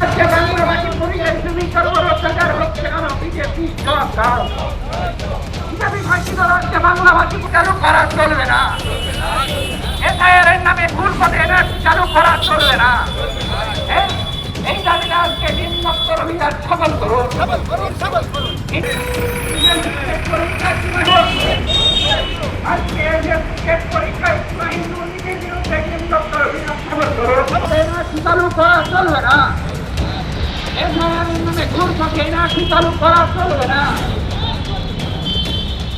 আজকে পরিযায়ী শ্রমিকের উপর অত্যাচার হচ্ছে কেন বিজেপি সরকার। বিজেপি ঘোষিত রাজ্যে বাংলাভাষী চালু করা চলবে না? এসআইআর এর নামে ভুল পথে চালু করা চলবে না। এই- দাবিটা আজকে নিম্নোক্ত অভিযান সফল করুন। আজকে নিম্নোক্ত অভিযান সফল করুন। করা চলবে না। চলবে না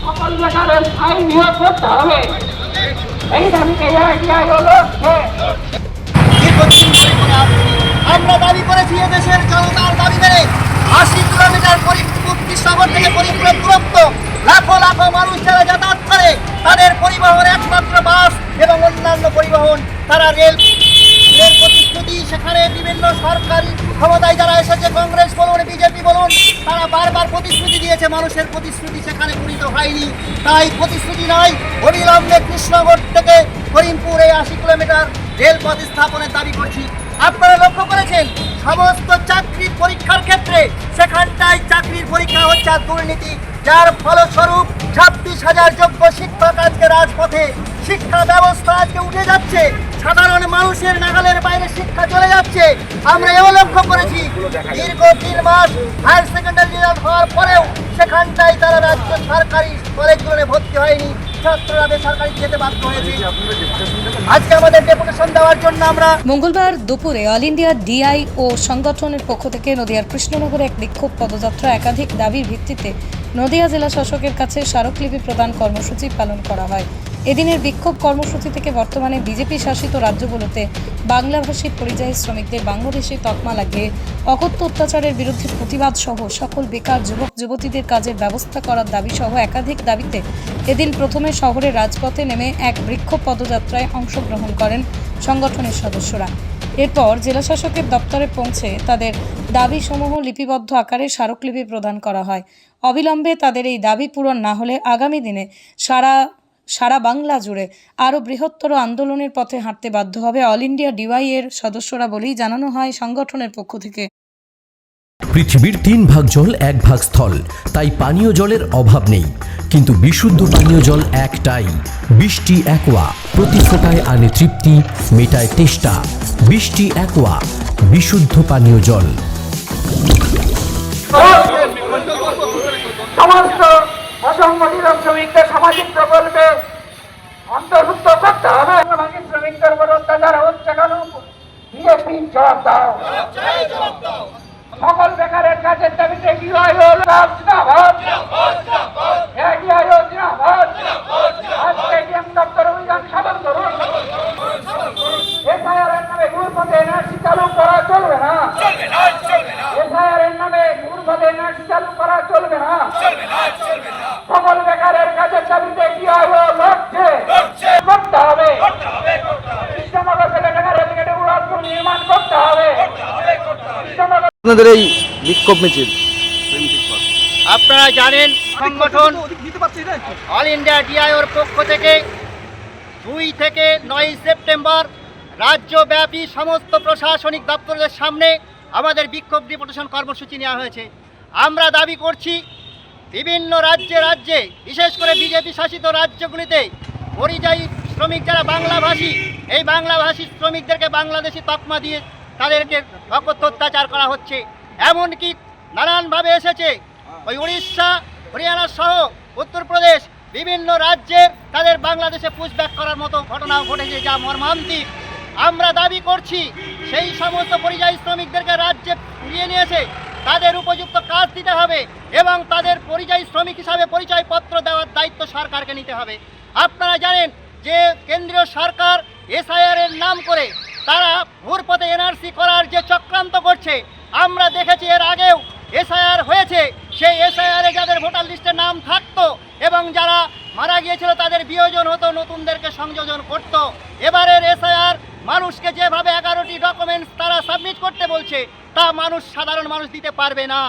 সকল বেকারের। আমরা দাবি করেছি এদেশের জনতার দাবি মেনে আশি কিলোমিটার পরিপুক্তি শহর থেকে পরিপূরক দূরত্ব লাখো লাখো মানুষ যারা যাতায়াত করে, তাদের পরিবহন একমাত্র বাস এবং অন্যান্য পরিবহন তারা রেল রেল প্রতিশ্রুতি, সেখানে বিভিন্ন সরকারি ক্ষমতায় যারা এসেছে, কংগ্রেস বলুন, বিজেপি বলুন, তারা বারবার প্রতিশ্রুতি দিয়েছে, মানুষের প্রতিশ্রুতি সেখানে পূরিত হয়নি। তাই প্রতিশ্রুতি নয়, অবিলম্বে কৃষ্ণনগর থেকে করিমপুর এই আশি কিলোমিটার রেলপথ স্থাপনের দাবি করছি। আপনারা লক্ষ্য করেছেন, সমস্ত চাকরির পরীক্ষার ক্ষেত্রে সেখানটায় চাকরির পরীক্ষা হচ্ছে দুর্নীতি, যার ফলস্বরূপ ছাব্বিশ হাজার যোগ্য শিক্ষক আজকে রাজপথে। শিক্ষা ব্যবস্থা আজকে উঠে যাচ্ছে। সাধারণ মানুষের নাগালের বাইরে শিক্ষা চলে যাচ্ছে। আমরা এও লক্ষ্য করেছি, দীর্ঘ তিন মাস হায়ার সেকেন্ডারি রেজাল্ট হওয়ার পরেও সেখানটায় তারা রাজ্য সরকারি কলেজগুলোতে ভর্তি হয়নি বাধ্য আজকে আমাদের দেওয়ার জন্য আমরা মঙ্গলবার দুপুরে অল ইন্ডিয়া ডিআই ও সংগঠনের পক্ষ থেকে নদিয়ার কৃষ্ণনগরে এক বিক্ষোভ পদযাত্রা একাধিক দাবির ভিত্তিতে নদিয়া জেলা শাসকের কাছে স্মারকলিপি প্রদান কর্মসূচি পালন করা হয়। এদিনের বিক্ষোভ কর্মসূচি থেকে বর্তমানে বিজেপি শাসিত রাজ্যগুলোতে বাংলাভাষী পরিযায়ী শ্রমিকদের বাংলাদেশে তকমা লাগিয়ে অকথ্য অত্যাচারের বিরুদ্ধে প্রতিবাদ সহ সকল বেকার যুবক যুবতীদের কাজের ব্যবস্থা করার দাবি সহ একাধিক দাবিতে এদিন প্রথমে শহরের রাজপথে নেমে এক বৃক্ষ পদযাত্রায় অংশগ্রহণ করেন সংগঠনের সদস্যরা। এরপর জেলাশাসকের দপ্তরে পৌঁছে তাদের দাবিসমূহ লিপিবদ্ধ আকারে স্মারকলিপি প্রদান করা হয়। অবিলম্বে তাদের এই দাবি পূরণ না হলে আগামী দিনে সারা সারা বাংলা জুড়ে আরও বৃহত্তর আন্দোলনের পথে হাঁটতে বাধ্য হবে অল ইন্ডিয়া ডিওয়াই এর সদস্যরা বলেই জানানো হয় সংগঠনের পক্ষ থেকে। পৃথিবীর তিন ভাগ জল এক ভাগ স্থল, তাই পানীয় জলের অভাব নেই। কিন্তু বিশুদ্ধ পানীয় জল একটাই, বৃষ্টি একোয়া, প্রতি ফোটায় আনে তৃপ্তি, মেটায় তেষ্টা। বৃষ্টি একোয়া, বিশুদ্ধ পানীয় জল। অসংগঠিত শ্রমিকদের সামাজিক প্রকল্পে অন্তর্ভুক্ত করতে হবে। সামাজিক শ্রমিকদের উপর অত্যাচার হচ্ছে কেন? বিজেপি জবাব দাও। সকল বেকারের কাজের দাবিতে কি হয় হল জিন্দাবাদ। আয়ো জিন্দাবাদ আজকে ডিএম দপ্তর অভিযান সাধন করুন এসআইআর এর নামে ঘুরপথে এনআরসি চালু করা চলবে না এসআইআর এর নামে ঘুরপথে এনআরসি চালু করা চলবে না সকল বেকারের কাজের দাবিতে কি হবে লড়ছে করতে হবে কৃষ্ণনগর থেকে বেকার এদিকে উড়ালপুর নির্মাণ করতে হবে কৃষ্ণনগর আপনাদের এই বিক্ষোভ মিছিল। আপনারা জানেন সংগঠন অল ইন্ডিয়া ডিআইওর পক্ষ থেকে দুই থেকে নয় সেপ্টেম্বর রাজ্যব্যাপী সমস্ত প্রশাসনিক দপ্তরের সামনে আমাদের বিক্ষোভ ডিপুটেশন কর্মসূচি নেওয়া হয়েছে। আমরা দাবি করছি, বিভিন্ন রাজ্যে রাজ্যে, বিশেষ করে বিজেপি শাসিত রাজ্যগুলিতে পরিযায়ী শ্রমিক যারা বাংলাভাষী, এই বাংলাভাষী শ্রমিকদেরকে বাংলাদেশি তকমা দিয়ে তাদেরকে অকথ্য অত্যাচার করা হচ্ছে। এমনকি নানানভাবে এসেছে ওই উড়িষ্যা, হরিয়ানা সহ উত্তরপ্রদেশ, বিভিন্ন রাজ্যের তাদের বাংলাদেশে পুষব্যাক করার মতো ঘটনাও ঘটেছে যা মর্মান্তিক। আমরা দাবি করছি, সেই সমস্ত পরিযায়ী শ্রমিকদেরকে রাজ্যে ফিরিয়ে নিয়েছে। তাদের উপযুক্ত কাজ দিতে হবে এবং তাদের পরিযায়ী শ্রমিক হিসাবে পরিচয়পত্র দেওয়ার দায়িত্ব সরকারকে নিতে হবে। আপনারা জানেন যে কেন্দ্রীয় সরকার এসআইআর এর নাম করে তারা ভোরপথে এনআরসি করার যে চক্রান্ত করছে, আমরা দেখেছি এর আগেও এসআইআর হয়েছে। সেই এসআইআর যাদের ভোটার লিস্টে নাম থাকতো এবং যারা মারা গিয়েছিল, তাদের বিয়োজন হতো, নতুনদেরকে সংযোজন করত। এবারের এসআইআর মানুষকে যেভাবে এগারোটি ডকুমেন্টস তারা সাবমিট করতে বলছে, তা মানুষ, সাধারণ মানুষ দিতে পারবে না।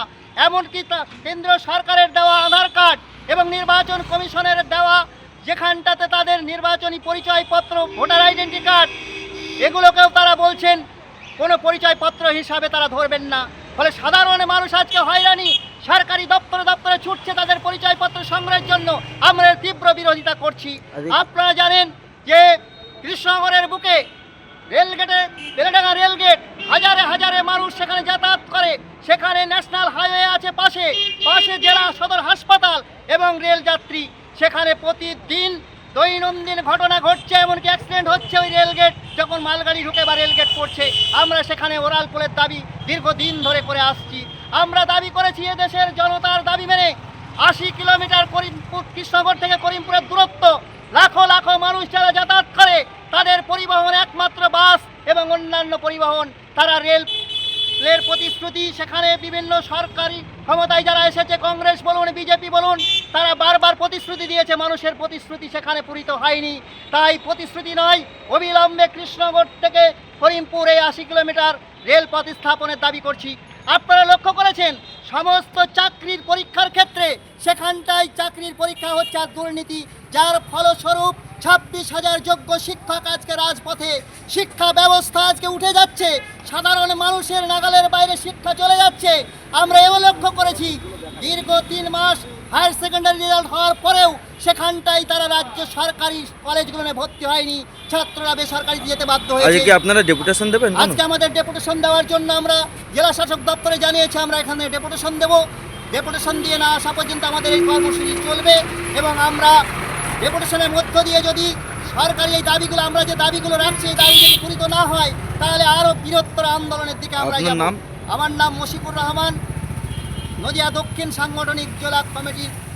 এমনকি কেন্দ্রীয় সরকারের দেওয়া আধার কার্ড এবং নির্বাচন কমিশনের দেওয়া যেখানটাতে তাদের নির্বাচনী পরিচয়পত্র, ভোটার আইডেন্টি কার্ড এগুলোকেও তারা বলছেন কোনো পরিচয়পত্র হিসাবে তারা ধরবেন না। ফলে সাধারণ মানুষ আজকে হয়রানি সরকারি দপ্তরে দপ্তরে ছুটছে তাদের পরিচয়পত্র সংগ্রহের জন্য। আমরা তীব্র বিরোধিতা করছি। আপনারা জানেন যে কৃষ্ণনগরের বুকে রেলগেটে বেলেডাঙ্গা রেলগেট হাজারে হাজারে মানুষ সেখানে যাতায়াত করে। সেখানে ন্যাশনাল হাইওয়ে আছে পাশে। পাশে জেলা সদর হাসপাতাল এবং রেল যাত্রী সেখানে প্রতিদিন দৈনন্দিন ঘটনা ঘটছে, এমনকি অ্যাক্সিডেন্ট হচ্ছে ওই রেলগেট যখন মালগাড়ি ঢুকে বা রেলগেট পড়ছে। আমরা সেখানে ওরাল পোলের দাবি দীর্ঘদিন ধরে করে আসছি। আমরা দাবি করেছি এদেশের জনতার দাবি মেনে আশি কিলোমিটার করিমপুর, কৃষ্ণনগর থেকে করিমপুরের দূরত্ব। লাখো লাখো মানুষ যারা যাতায়াত করে, তাদের পরিবহন একমাত্র বাস এবং অন্যান্য পরিবহন, তারা রেল রেল প্রতিশ্রুতি সেখানে বিভিন্ন সরকারি ক্ষমতায় যারা এসেছে, কংগ্রেস বলুন, বিজেপি বলুন, তারা বারবার প্রতিশ্রুতি দিয়েছে, মানুষের প্রতিশ্রুতি সেখানে পূরিত হয়নি। তাই প্রতিশ্রুতি নয়, অবিলম্বে কৃষ্ণনগর থেকে করিমপুর এই আশি কিলোমিটার রেল প্রতিস্থাপনের দাবি করছি। আপনারা লক্ষ্য করেছেন, সমস্ত চাকরির পরীক্ষার ক্ষেত্রে সেখানটায় চাকরির পরীক্ষা হচ্ছে আর দুর্নীতি, যার ফলস্বরূপ ছাব্বিশ হাজার যোগ্য শিক্ষক আজকে রাজপথে। শিক্ষা ব্যবস্থা আজকে উঠে যাচ্ছে। সাধারণ মানুষের নাগালের বাইরে শিক্ষা চলে যাচ্ছে। আমরা এও লক্ষ্য করেছি দীর্ঘ তিন মাস হায়ার সেকেন্ডারি রেজাল্ট হওয়ার পরেও সেখানটায় তারা রাজ্য সরকারি কলেজগুলোতে ভর্তি হয়নি। ছাত্ররা বেসরকারি যেতে বাধ্য হয়েছে। কি আপনারা ডেপুটেশন দেবেন? আজকে আমাদের ডেপুটেশন দেওয়ার জন্য আমরা জেলা শাসক দপ্তরে জানিয়েছি আমরা এখানে ডেপুটেশন দেব। ডেপুটেশন দিয়ে না আসা পর্যন্ত আমাদের এই কর্মসূচি চলবে এবং আমরা ডেপুটেশনের মধ্য দিয়ে যদি সরকারি এই দাবিগুলো আমরা যে দাবিগুলো রাখছি এই দাবি যদি পূরিত না হয় তাহলে আরও বৃহত্তর আন্দোলনের দিকে আমরা যাব নাম? আমার নাম মশিকুর রহমান নদিয়া দক্ষিণ সাংগঠনিক জেলা কমিটির